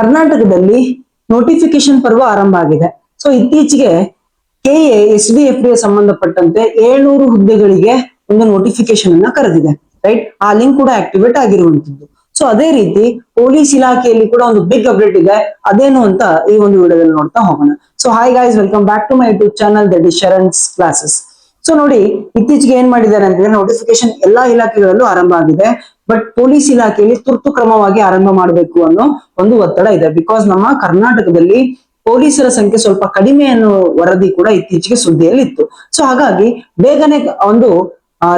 ಕರ್ನಾಟಕದಲ್ಲಿ ನೋಟಿಫಿಕೇಶನ್ ಪರ್ವ ಆರಂಭ ಆಗಿದೆ. ಸೊ ಇತ್ತೀಚೆಗೆ ಕೆ ಎಸ್ ಬಿ ಎಫ್ಗೆ ಸಂಬಂಧಪಟ್ಟಂತೆ ಏಳ್ನೂರು ಹುದ್ದೆಗಳಿಗೆ ಒಂದು ನೋಟಿಫಿಕೇಶನ್ ಅನ್ನ ಕರೆದಿದೆ ರೈಟ್ ಆ ಲಿಂಕ್ ಕೂಡ ಆಕ್ಟಿವೇಟ್ ಆಗಿರುವಂತದ್ದು ಸೊ ಅದೇ ರೀತಿ ಪೊಲೀಸ್ ಇಲಾಖೆಯಲ್ಲಿ ಕೂಡ ಒಂದು ಬಿಗ್ ಅಪ್ಡೇಟ್ ಇದೆ. ಅದೇನು ಅಂತ ಈ ಒಂದು ವಿಡಿಯೋದಲ್ಲಿ ನೋಡ್ತಾ ಹೋಗೋಣ. So hi guys welcome back to my YouTube channel that is Sharan's classes so ನೋಡಿ, ಇತ್ತೀಚೆಗೆ ಏನ್ ಮಾಡಿದ್ದಾರೆ ಅಂತಂದ್ರೆ ನೋಟಿಫಿಕೇಶನ್ ಎಲ್ಲಾ ಇಲಾಖೆಗಳಲ್ಲೂ ಆರಂಭ ಆಗಿದೆ. ಬಟ್ ಪೊಲೀಸ್ ಇಲಾಖೆಯಲ್ಲಿ ತುರ್ತು ಕ್ರಮವಾಗಿ ಆರಂಭ ಮಾಡಬೇಕು ಅನ್ನೋ ಒಂದು ಒತ್ತಡ ಇದೆ. ಬಿಕಾಸ್ ನಮ್ಮ ಕರ್ನಾಟಕದಲ್ಲಿ ಪೊಲೀಸರ ಸಂಖ್ಯೆ ಸ್ವಲ್ಪ ಕಡಿಮೆ ಅನ್ನೋ ವರದಿ ಕೂಡ ಇತ್ತೀಚೆಗೆ ಸುದ್ದಿಯಲ್ಲಿ ಇತ್ತು ಸೊ ಹಾಗಾಗಿ ಬೇಗನೆ ಒಂದು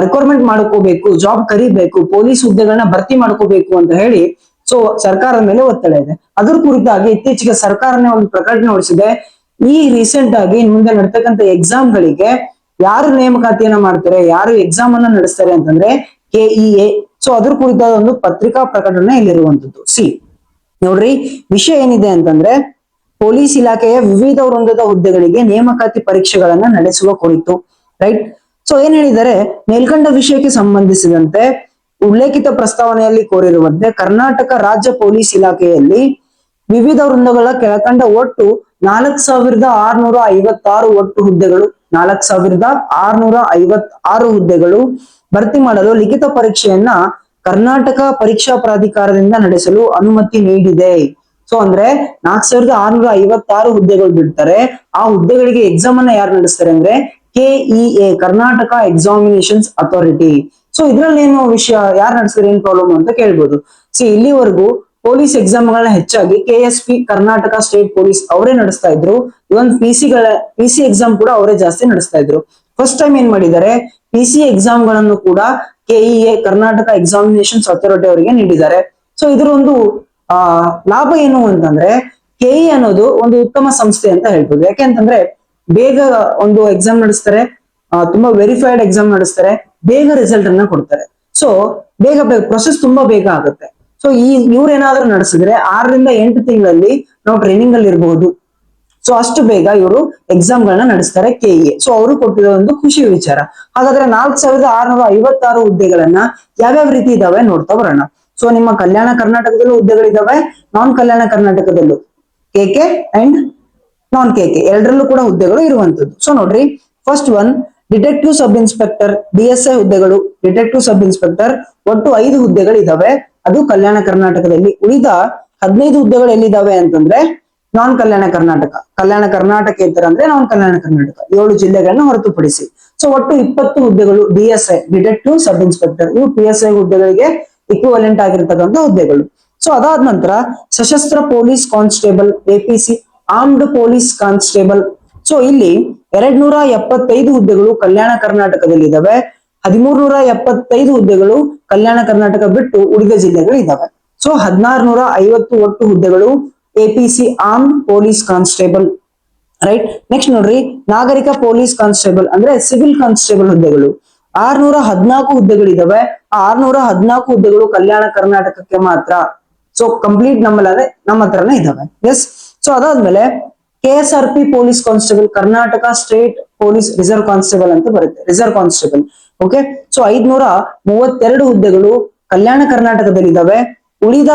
ರಿಕ್ವೈರ್ಮೆಂಟ್ ಮಾಡ್ಕೋಬೇಕು ಜಾಬ್ ಕರಿಬೇಕು ಪೊಲೀಸ್ ಹುದ್ದೆಗಳನ್ನ ಭರ್ತಿ ಮಾಡ್ಕೋಬೇಕು ಅಂತ ಹೇಳಿ ಸೊ ಸರ್ಕಾರದ ಮೇಲೆ ಒತ್ತಡ ಇದೆ. ಅದ್ರ ಕುರಿತಾಗಿ ಇತ್ತೀಚೆಗೆ ಸರ್ಕಾರನೇ ಒಂದು ಪ್ರಕಟಣೆ ಹೊರಡಿಸಿದೆ. ಈ ರೀಸೆಂಟ್ ಆಗಿ ಮುಂದೆ ನಡ್ತಕ್ಕಂಥ ಎಕ್ಸಾಮ್ ಗಳಿಗೆ ಯಾರು ನೇಮಕಾತಿಯನ್ನ ಮಾಡ್ತಾರೆ, ಯಾರು ಎಕ್ಸಾಮ್ ಅನ್ನ ನಡೆಸ್ತಾರೆ ಅಂತಂದ್ರೆ ಕೆಇಎ ಸೊ ಅದ್ರ ಕುರಿತಾದ ಒಂದು ಪತ್ರಿಕಾ ಪ್ರಕಟಣೆ ಇಲ್ಲಿರುವಂತದ್ದು ಸಿ ನೋಡ್ರಿ, ವಿಷಯ ಏನಿದೆ ಅಂತಂದ್ರೆ, ಪೊಲೀಸ್ ಇಲಾಖೆಯ ವಿವಿಧ ವೃಂದದ ಹುದ್ದೆಗಳಿಗೆ ನೇಮಕಾತಿ ಪರೀಕ್ಷೆಗಳನ್ನ ನಡೆಸುವ ಕುರಿತು ರೈಟ್ ಸೊ ಏನ್ ಹೇಳಿದರೆ ಮೇಲ್ಕಂಡ ವಿಷಯಕ್ಕೆ ಸಂಬಂಧಿಸಿದಂತೆ ಉಲ್ಲೇಖಿತ ಪ್ರಸ್ತಾವನೆಯಲ್ಲಿ ಕೋರಿರುವಂತೆ ಕರ್ನಾಟಕ ರಾಜ್ಯ ಪೊಲೀಸ್ ಇಲಾಖೆಯಲ್ಲಿ ವಿವಿಧ ವೃಂದಗಳ ಕೆಳಕಂಡ ಒಟ್ಟು ನಾಲ್ಕ್ ಸಾವಿರದ ಆರ್ನೂರ ಐವತ್ತಾರು ಒಟ್ಟು ಹುದ್ದೆಗಳು ನಾಲ್ಕ್ ಸಾವಿರದ ಆರ್ನೂರ ಐವತ್ ಆರು ಹುದ್ದೆಗಳು ಭರ್ತಿ ಮಾಡಲು ಲಿಖಿತ ಪರೀಕ್ಷೆಯನ್ನ ಕರ್ನಾಟಕ ಪರೀಕ್ಷಾ ಪ್ರಾಧಿಕಾರದಿಂದ ನಡೆಸಲು ಅನುಮತಿ ನೀಡಿದೆ. ಸೊ ಅಂದ್ರೆ ನಾಲ್ಕ್ ಸಾವಿರದ ಆರ್ನೂರ ಐವತ್ತಾರು ಹುದ್ದೆಗಳು ಬಿಡ್ತಾರೆ. ಆ ಹುದ್ದೆಗಳಿಗೆ ಎಕ್ಸಾಮ್ ಅನ್ನ ಯಾರು ನಡೆಸ್ತಾರೆ ಅಂದ್ರೆ KEA Karnataka examinations authority so ಇದ್ರಲ್ಲಿ ಏನು ವಿಷಯ ಯಾರು ನಡೆಸಿದ್ರೆ ಏನ್ ಪ್ರಾಬ್ಲಮ್ ಅಂತ ಕೇಳ್ಬೋದು. ಸಿ ಇಲ್ಲಿವರೆಗೂ ಪೊಲೀಸ್ ಎಕ್ಸಾಮ್ ಗಳನ್ನ ಹೆಚ್ಚಾಗಿ K S P Karnataka state police ಅವರೇ ನಡೆಸ್ತಾ ಇದ್ರು. ಇವನ್ ಪಿ ಸಿಗಳ ಪಿ ಸಿ ಎಕ್ಸಾಮ್ ಕೂಡ ಅವರೇ ಜಾಸ್ತಿ ನಡೆಸ್ತಾ ಇದ್ರು. ಫಸ್ಟ್ ಟೈಮ್ ಏನ್ ಮಾಡಿದ್ದಾರೆ? ಪಿ ಸಿ ಎಕ್ಸಾಮ್ಗಳನ್ನು ಕೂಡ ಕೆಇಎ ಕರ್ನಾಟಕ ಎಕ್ಸಾಮಿನೇಷನ್ಸ್ ಅಥಾರಿಟಿ ಅವರಿಗೆ ನೀಡಿದ್ದಾರೆ. ಸೊ ಇದ್ರ ಒಂದು, ಆ, ಲಾಭ ಏನು ಅಂತಂದ್ರೆ ಕೆಇ ಅನ್ನೋದು ಒಂದು ಉತ್ತಮ ಸಂಸ್ಥೆ ಅಂತ ಹೇಳ್ಬೋದು. ಯಾಕೆಂತಂದ್ರೆ ಬೇಗ ಒಂದು ಎಕ್ಸಾಮ್ ನಡೆಸ್ತಾರೆ ತುಂಬಾ ವೆರಿಫೈಡ್ ಎಕ್ಸಾಮ್ ನಡೆಸ್ತಾರೆ, ಬೇಗ ರಿಸಲ್ಟ್ ಅನ್ನ ಕೊಡ್ತಾರೆ. ಸೊ ಬೇಗ ಬೇಗ ಪ್ರೊಸೆಸ್ ತುಂಬಾ ಬೇಗ ಆಗುತ್ತೆ. ಸೊ ಈ ಇವ್ರೇನಾದ್ರೂ ನಡೆಸಿದ್ರೆ ಆರರಿಂದ ಎಂಟು ತಿಂಗಳಲ್ಲಿ ನಾವು ಟ್ರೈನಿಂಗ್ ಅಲ್ಲಿ ಇರಬಹುದು ಸೊ ಅಷ್ಟು ಬೇಗ ಇವರು ಎಕ್ಸಾಮ್ ಗಳನ್ನ ನಡೆಸ್ತಾರೆ ಕೆಇಎ ಸೊ ಅವರು ಕೊಟ್ಟಿರೋ ಒಂದು ಖುಷಿ ವಿಚಾರ. ಹಾಗಾದ್ರೆ ನಾಲ್ಕ್ ಸಾವಿರದ ಆರ್ನೂರ ಐವತ್ತಾರು ಹುದ್ದೆಗಳನ್ನ ಯಾವ್ಯಾವ ರೀತಿ ಇದಾವೆ ನೋಡ್ತಾ ಬರೋಣ. ಸೊ ನಿಮ್ಮ ಕಲ್ಯಾಣ ಕರ್ನಾಟಕದಲ್ಲೂ ಹುದ್ದೆಗಳಿದಾವೆ, ನಾನ್ ಕಲ್ಯಾಣ ಕರ್ನಾಟಕದಲ್ಲೂ. KK and non K K ಎರಡರಲ್ಲೂ ಕೂಡ ಹುದ್ದೆಗಳು ಇರುವಂತದ್ದು ಸೊ ನೋಡ್ರಿ first one detective sub inspector D S I ಹುದ್ದೆಗಳು. ಡಿಟೆಕ್ಟಿವ್ ಸಬ್ ಇನ್ಸ್ಪೆಕ್ಟರ್ ಒಟ್ಟು ಐದು ಹುದ್ದೆಗಳಿದಾವೆ. ಅದು ಕಲ್ಯಾಣ ಕರ್ನಾಟಕದಲ್ಲಿ ಉಳಿದ ಹದಿನೈದು ಹುದ್ದೆಗಳು ಎಲ್ಲಿದಾವೆ ಅಂತಂದ್ರೆ ನಾನ್ ಕಲ್ಯಾಣ ಕರ್ನಾಟಕ. ಕಲ್ಯಾಣ ಕರ್ನಾಟಕ ಇದ್ದಾರೆ ಅಂದ್ರೆ ನಾನ್ ಕಲ್ಯಾಣ ಕರ್ನಾಟಕ. ಏಳು ಜಿಲ್ಲೆಗಳನ್ನ ಹೊರತುಪಡಿಸಿ. ಸೊ ಒಟ್ಟು ಇಪ್ಪತ್ತು ಹುದ್ದೆಗಳು D S I detective sub inspector ಇವು ಪಿ ಎಸ್ ಐ ಹುದ್ದೆಗಳಿಗೆ ಇಕ್ವಲೆಂಟ್ ಆಗಿರ್ತಕ್ಕಂಥ ಹುದ್ದೆಗಳು. ಸೊ ಅದಾದ ನಂತರ ಸಶಸ್ತ್ರ police constable APC armed police constable. So ಇಲ್ಲಿ ಎರಡ್ ನೂರ ಎಪ್ಪತ್ತೈದು ಹುದ್ದೆಗಳು ಕಲ್ಯಾಣ ಕರ್ನಾಟಕದಲ್ಲಿ ಇದಾವೆ ಹದಿಮೂರ್ ನೂರ ಎಪ್ಪತ್ತೈದು ಹುದ್ದೆಗಳು ಕಲ್ಯಾಣ ಕರ್ನಾಟಕ ಬಿಟ್ಟು ಉಳಿದ ಜಿಲ್ಲೆಗಳು ಇದಾವೆ. ಸೊ ಹದಿನಾರು ನೂರ ಐವತ್ತು ಒಟ್ಟು ಹುದ್ದೆಗಳು APC armed police constable. Right? Next ನೋಡ್ರಿ, ನಾಗರಿಕ ಪೊಲೀಸ್ ಕಾನ್ಸ್ಟೇಬಲ್ ಅಂದ್ರೆ ಸಿವಿಲ್ ಕಾನ್ಸ್ಟೇಬಲ್ ಹುದ್ದೆಗಳು. ಆರ್ನೂರ ಹದಿನಾಲ್ಕು ಹುದ್ದೆಗಳಿದಾವೆ. ಆ ಆರ್ನೂರ ಹದಿನಾಲ್ಕು ಹುದ್ದೆಗಳು ಕಲ್ಯಾಣ ಕರ್ನಾಟಕಕ್ಕೆ ಮಾತ್ರ. ಸೊ, ಕಂಪ್ಲೀಟ್ ನಮ್ಮಲ್ಲಿ ಅದೇ ನಮ್ಮ ಹತ್ರನೇ ಇದಾವೆ. ಎಸ್ ಸೊ, ಅದಾದ್ಮೇಲೆ K S R P police constable, Karnataka state police reserve constable ಅಂತ ಬರುತ್ತೆ. Reserve constable. ಓಕೆ ಸೊ ಐದ್ನೂರ ಮೂವತ್ತೆರಡು ಹುದ್ದೆಗಳು ಕಲ್ಯಾಣ ಕರ್ನಾಟಕದಲ್ಲಿ ಇದಾವೆ ಉಳಿದ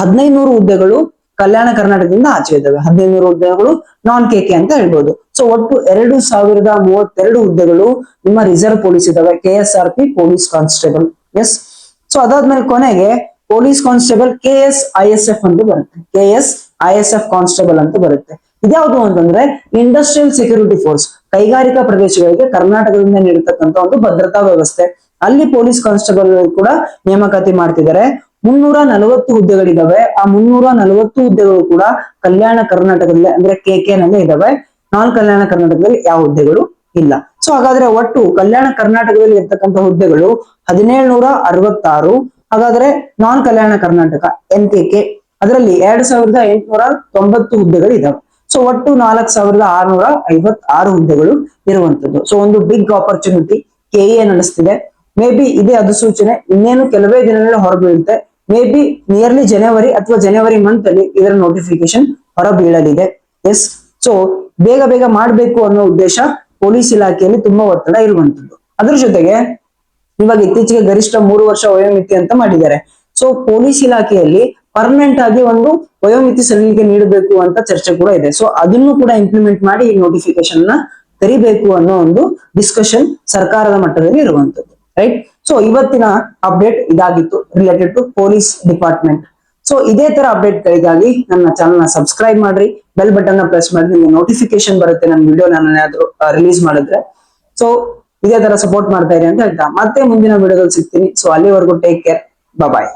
ಹದಿನೈದು ಹುದ್ದೆಗಳು ಕಲ್ಯಾಣ ಕರ್ನಾಟಕದಿಂದ ಆಚೆ ಇದ್ದಾವೆ. ಹದಿನೈದು ಹುದ್ದೆಗಳು ನಾನ್ ಕೆ ಕೆ ಅಂತ ಹೇಳ್ಬೋದು. ಸೊ ಒಟ್ಟು ಎರಡು ಸಾವಿರದ ಮೂವತ್ತೆರಡು ಹುದ್ದೆಗಳು ನಿಮ್ಮ ರಿಸರ್ವ್ ಪೊಲೀಸ್ ಇದಾವೆ K S R P police constable yes so ಅದಾದ್ಮೇಲೆ ಕೊನೆಗೆ police constable K S I S F ಅಂತ ಬರುತ್ತೆ. K S I S F constable ಅಂತ ಬರುತ್ತೆ. ಇದ್ಯಾವುದು ಅಂತಂದ್ರೆ ಇಂಡಸ್ಟ್ರಿಯಲ್ ಸೆಕ್ಯೂರಿಟಿ ಫೋರ್ಸ್ ಕೈಗಾರಿಕಾ ಪ್ರದೇಶಗಳಿಗೆ ಕರ್ನಾಟಕದಿಂದ ನೀಡತಕ್ಕಂತ ಒಂದು ಭದ್ರತಾ ವ್ಯವಸ್ಥೆ. ಅಲ್ಲಿ ಪೊಲೀಸ್ ಕಾನ್ಸ್ಟೇಬಲ್ ಕೂಡ ನೇಮಕಾತಿ ಮಾಡ್ತಿದ್ದಾರೆ. ಮುನ್ನೂರ ನಲವತ್ತು ಹುದ್ದೆಗಳಿದಾವೆ. ಆ ಮುನ್ನೂರ ನಲವತ್ತು ಹುದ್ದೆಗಳು ಕೂಡ ಕಲ್ಯಾಣ ಕರ್ನಾಟಕದಲ್ಲಿ ಅಂದ್ರೆ ಕೆ ಕೆ ನಲ್ಲಿ ಇದಾವೆ. ನಾನ್ ಕಲ್ಯಾಣ ಕರ್ನಾಟಕದಲ್ಲಿ ಯಾವ ಹುದ್ದೆಗಳು ಇಲ್ಲ. ಸೊ ಹಾಗಾದ್ರೆ ಒಟ್ಟು ಕಲ್ಯಾಣ ಕರ್ನಾಟಕದಲ್ಲಿ ಇರ್ತಕ್ಕಂಥ ಹುದ್ದೆಗಳು ಹದಿನೇಳು ನೂರ ಅರವತ್ತಾರು ಹಾಗಾದ್ರೆ non Kalyana Karnataka N K K ಅದರಲ್ಲಿ ಎರಡ್ ಸಾವಿರದ ಎಂಟುನೂರ ತೊಂಬತ್ತು ಹುದ್ದೆಗಳು ಇದಾವೆ ಸೊ ಒಟ್ಟು ನಾಲ್ಕ್ ಸಾವಿರದ ಆರ್ನೂರ ಐವತ್ ಆರು ಹುದ್ದೆಗಳು ಇರುವಂತದ್ದು ಸೊ ಒಂದು ಬಿಗ್ ಆಪರ್ಚುನಿಟಿ ಕೆ ಎ ನಡೆಸ್ತಿದೆ. ಮೇ ಬಿ ಇದೇ ಅಧಿಸೂಚನೆ ಇನ್ನೇನು ಕೆಲವೇ ದಿನಗಳಲ್ಲಿ ಹೊರಬೀಳುತ್ತೆ ಮೇ ಬಿ ನಿಯರ್ಲಿ ಜನವರಿ ಅಥವಾ ಜನವರಿ ಮಂತ್ ಅಲ್ಲಿ ಇದರ ನೋಟಿಫಿಕೇಶನ್ ಹೊರಬೀಳಲಿದೆ. ಎಸ್ ಸೊ ಬೇಗ ಬೇಗ ಮಾಡಬೇಕು ಅನ್ನೋ ಉದ್ದೇಶ ಪೊಲೀಸ್ ಇಲಾಖೆಯಲ್ಲಿ ತುಂಬಾ ಒತ್ತಡ ಇರುವಂತದ್ದು ಅದ್ರ ಜೊತೆಗೆ ಇವಾಗ ಇತ್ತೀಚೆಗೆ ಗರಿಷ್ಠ ಮೂರು ವರ್ಷ ವಯೋಮಿತಿ ಅಂತ ಮಾಡಿದ್ದಾರೆ. ಸೊ ಪೊಲೀಸ್ ಇಲಾಖೆಯಲ್ಲಿ ಪರ್ಮನೆಂಟ್ ಆಗಿ ಒಂದು ವಯೋಮಿತಿ ಸಡಿಲಿಕೆ ನೀಡಬೇಕು ಅಂತ ಚರ್ಚೆ ಕೂಡ ಇದೆ. ಸೊ ಅದನ್ನು ಕೂಡ ಇಂಪ್ಲಿಮೆಂಟ್ ಮಾಡಿ ಈ ನೋಟಿಫಿಕೇಶನ್ನ ತೆರಿಬೇಕು ಅನ್ನೋ ಒಂದು ಡಿಸ್ಕಷನ್ ಸರ್ಕಾರದ ಮಟ್ಟದಲ್ಲಿ ಇರುವಂತದ್ದು ರೈಟ್ ಸೊ ಇವತ್ತಿನ ಅಪ್ಡೇಟ್ ಇದಾಗಿತ್ತು related to police department so ಇದೇ ತರ ಅಪ್ಡೇಟ್ ಗಳಿಗಾಗಿ ನನ್ನ ಚಾನಲ್ನ ಸಬ್ಸ್ಕ್ರೈಬ್ ಮಾಡ್ರಿ ಬೆಲ್ ಬಟನ್ನ ಪ್ರೆಸ್ ಮಾಡಿ ನಿಮಗೆ ನೋಟಿಫಿಕೇಶನ್ ಬರುತ್ತೆ ನನ್ನ ವಿಡಿಯೋ ನಾನು ರಿಲೀಸ್ ಮಾಡಿದ್ರೆ. ಸೊ ಇದೇ ತರ ಸಪೋರ್ಟ್ ಮಾಡ್ತಾ ಇರಿ ಅಂತ ಹೇಳ್ತಾ. ಮತ್ತೆ ಮುಂದಿನ ವಿಡಿಯೋದಲ್ಲಿ ಸಿಗ್ತೀನಿ. ಸೊ ಅಲ್ಲಿವರೆಗೂ ಟೇಕ್ ಕೇರ್ ಬಾಯ್